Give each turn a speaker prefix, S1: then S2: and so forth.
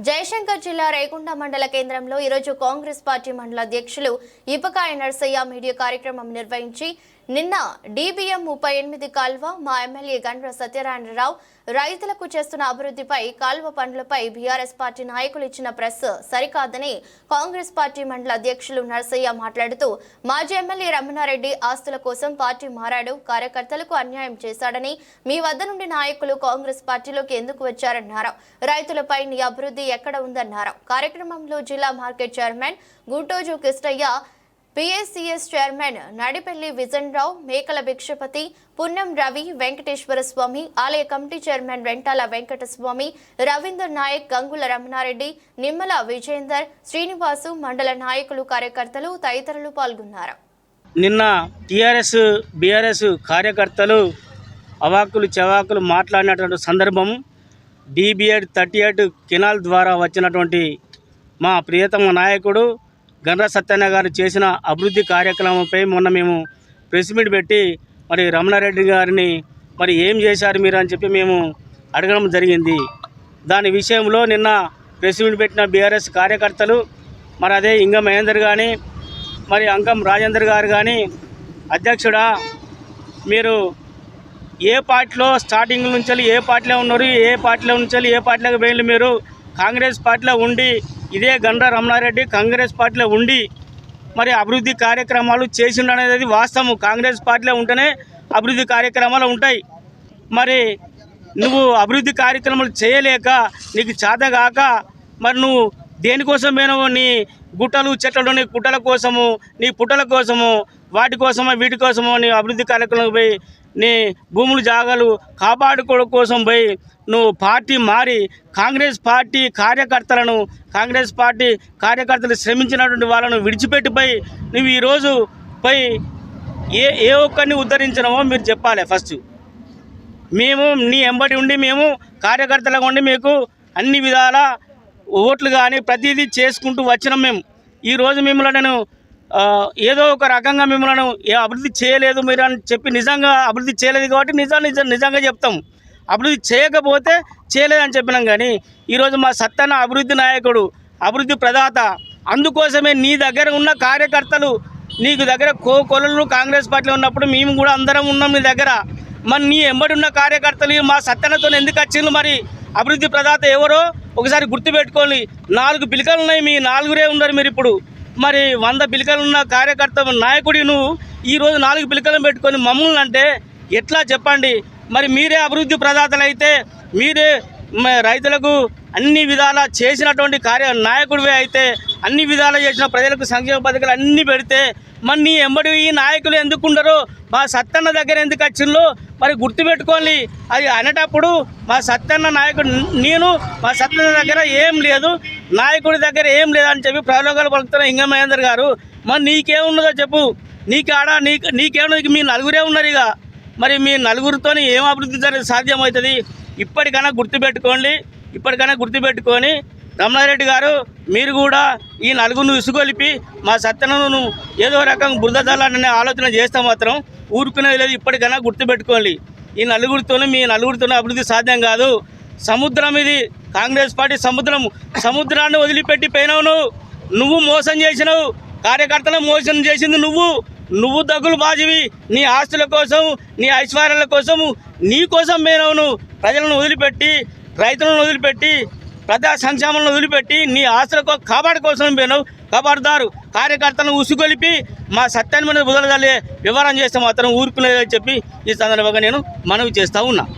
S1: జయశంకర్ జిల్లా రేగుండ మండల కేంద్రంలో ఈరోజు కాంగ్రెస్ పార్టీ మండల అధ్యక్షులు ఇపకాయ నర్సయ్య మీడియా కార్యక్రమం నిర్వహించి నిన్న డీబీఎం ముప్పై ఎనిమిది కాల్వ మా ఎమ్మెల్యే గండ్ర సత్యనారాయణరావు రైతులకు చేస్తున్న అభివృద్ధిపై కాల్వ పనులపై బీఆర్ఎస్ పార్టీ నాయకులు ఇచ్చిన ప్రెస్ సరికాదని కాంగ్రెస్ పార్టీ మండల అధ్యక్షులు నరసయ్య మాట్లాడుతూ మాజీ ఎమ్మెల్యే రమణారెడ్డి ఆస్తుల కోసం పార్టీ మారాడు కార్యకర్తలకు అన్యాయం చేశాడని మీ వద్ద నుండి నాయకులు కాంగ్రెస్ పార్టీలోకి ఎందుకు వచ్చారన్నారు రైతులపై నీ అభివృద్ధి ఎక్కడ ఉందన్నారు. కార్యక్రమంలో జిల్లా market chairman Guntoju Krishnaiah P S C S chairman Nadipelli Vijan Rao Mekala Bhikshapathi Punnam Ravi Venkateswara Swamy ఆలయ కమిటీ చైర్మన్ వెంటాల వెంకట స్వామి రవీందర్ నాయక్ గంగుల రమణారెడ్డి నిమ్మల విజేందర్ శ్రీనివాసు మండల నాయకులు కార్యకర్తలు తదితరులు పాల్గొన్నారు.
S2: నిన్న టీఆర్ఎస్ బీఆర్ఎస్ కార్యకర్తలు అవాకులు చవాకులు మాట్లాడినటువంటి సందర్భం డీబీఎడ్ థర్టీ ఎయిట్ కెనాల్ ద్వారా వచ్చినటువంటి మా ప్రియతమ నాయకుడు గండ్ర సత్యన్న గారు చేసిన అభివృద్ధి కార్యక్రమంపై మొన్న మేము ప్రెస్ మీట్ పెట్టి మరి రమణారెడ్డి గారిని మరి ఏం చేశారు మీరు అని చెప్పి మేము అడగడం జరిగింది. దాని విషయంలో నిన్న ప్రెస్ మీట్ పెట్టిన బీఆర్ఎస్ కార్యకర్తలు మరి అదే ఇంగ మహేందర్ కానీ మరి అంకం రాజేందర్ గారు కానీ అధ్యక్షుడా మీరు ఏ పార్టీలో స్టార్టింగ్ నుంచి ఏ పార్టీలో ఉన్నారు ఏ పార్టీలో నుంచి ఏ పార్టీలోకి పోయిండ్రు మీరు? కాంగ్రెస్ పార్టీలో ఉండి ఇదే గండ్ర రమణారెడ్డి కాంగ్రెస్ పార్టీలో ఉండి మరి అభివృద్ధి కార్యక్రమాలు చేసిండు అనేది వాస్తవం. కాంగ్రెస్ పార్టీలో ఉంటేనే అభివృద్ధి కార్యక్రమాలు ఉంటాయి. మరి నువ్వు అభివృద్ధి కార్యక్రమాలు చేయలేక నీకు చేతగాక మరి నువ్వు దేనికోసం పోయినావు నీ గుట్టలు చెట్లలో నీ గుట్టల కోసము నీ పుట్టల కోసము వాటి కోసమో వీటి కోసమో నీ అభివృద్ధి కార్యక్రమం పోయి నీ భూములు జాగాలు కాపాడుకోవడం కోసం పోయి నువ్వు పార్టీ మారి కాంగ్రెస్ పార్టీ కార్యకర్తలను కాంగ్రెస్ పార్టీ కార్యకర్తలు శ్రమించినటువంటి వాళ్ళను విడిచిపెట్టిపోయి నువ్వు ఈరోజు పోయి ఏ ఏ ఒక్కరిని ఉద్ధరించినామో మీరు చెప్పాలి ఫస్ట్. మేము నీ ఎంబడి ఉండి మేము కార్యకర్తలుగా ఉండి మీకు అన్ని విధాల ఓట్లు కానీ ప్రతిదీ చేసుకుంటూ వచ్చినాం మేము. ఈరోజు మిమ్మల్ని ఏదో ఒక రకంగా మిమ్మల్ని ఏ అభివృద్ధి చేయలేదు మీరు అని చెప్పి నిజంగా అభివృద్ధి చేయలేదు కాబట్టి నిజం నిజం నిజంగా చెప్తాం. అభివృద్ధి చేయకపోతే చేయలేదని చెప్పినాం కానీ ఈరోజు మా సత్తన్న అభివృద్ధి నాయకుడు అభివృద్ధి ప్రదాత అందుకోసమే నీ దగ్గర ఉన్న కార్యకర్తలు నీకు దగ్గర కో కొలలు కాంగ్రెస్ పార్టీలో ఉన్నప్పుడు మేము కూడా అందరం ఉన్నాం నీ దగ్గర. మరి నీ ఎంబడి ఉన్న కార్యకర్తలు మా సత్తనతో ఎందుకు వచ్చిండ్రు మరి? అభివృద్ధి ప్రదాత ఎవరో ఒకసారి గుర్తుపెట్టుకోండి నాలుగు పిలికలు ఉన్నాయి మీ నాలుగురే ఉన్నారు మీరు ఇప్పుడు. మరి వంద పిలికలు ఉన్న కార్యకర్త నాయకుడి నువ్వు ఈరోజు నాలుగు పిలికలను పెట్టుకొని మమ్మల్ని అంటే ఎట్లా చెప్పండి? మరి మీరే అభివృద్ధి ప్రదాతలు అయితే మీరే రైతులకు అన్ని విధాలా చేసినటువంటి కార్య నాయకుడివే అయితే అన్ని విధాలు చేసిన ప్రజలకు సంక్షేమ పథకాలు అన్నీ పెడితే మరి నీ ఎంబడి ఈ నాయకులు ఎందుకు ఉండరు? మా సత్తన్న దగ్గర ఎందుకు వచ్చిందో మరి గుర్తుపెట్టుకోండి అది అనేటప్పుడు మా సత్తన్న నాయకుడు నేను మా సత్తన్న దగ్గర ఏం లేదు నాయకుడి దగ్గర ఏం లేదని చెప్పి ప్రయోగాలు పలుకుతున్న ఇంగ మహేందర్ గారు. మరి నీకేమున్నదో చెప్పు. నీకాడ నీకు నీకేమున్నది మీ నలుగురే ఉన్నారు ఇక. మరి మీ నలుగురితో ఏం అభివృద్ధి సాధ్యమవుతుంది? ఇప్పటికైనా గుర్తుపెట్టుకోండి ఇప్పటికైనా గుర్తుపెట్టుకొని రమణారెడ్డి గారు మీరు కూడా ఈ నలుగురిని విసుగొలిపి మా సత్యనను ఏదో రకం బురద ఆలోచన చేస్తే మాత్రం ఊరుకునే లేదు ఇప్పటికైనా గుర్తుపెట్టుకోండి. ఈ నలుగురితోనే మీ నలుగురితోనే అభివృద్ధి సాధ్యం కాదు. సముద్రం ఇది కాంగ్రెస్ పార్టీ సముద్రం సముద్రాన్ని వదిలిపెట్టి పోయినావు నువ్వు నువ్వు మోసం చేసినావు కార్యకర్తలను మోసం చేసింది నువ్వు. నువ్వు దగ్గులు బాజివి నీ ఆస్తుల కోసం నీ ఐశ్వర్యాల కోసము నీ కోసం పోయినావు నువ్వు ప్రజలను వదిలిపెట్టి రైతులను వదిలిపెట్టి ప్రజా సంక్షేమంలో వదిలిపెట్టి నీ ఆశలకు కో- కాపాడు కోసం పోయినావు కాపాడుతారు. కార్యకర్తలను ఉసుగొలిపి మా సత్యాన్ని మీద బుదలదల్లే వివరం చేస్తే మాత్రం ఊరుకునేదని చెప్పి ఈ సందర్భంగా నేను మనవి చేస్తూ ఉన్నా.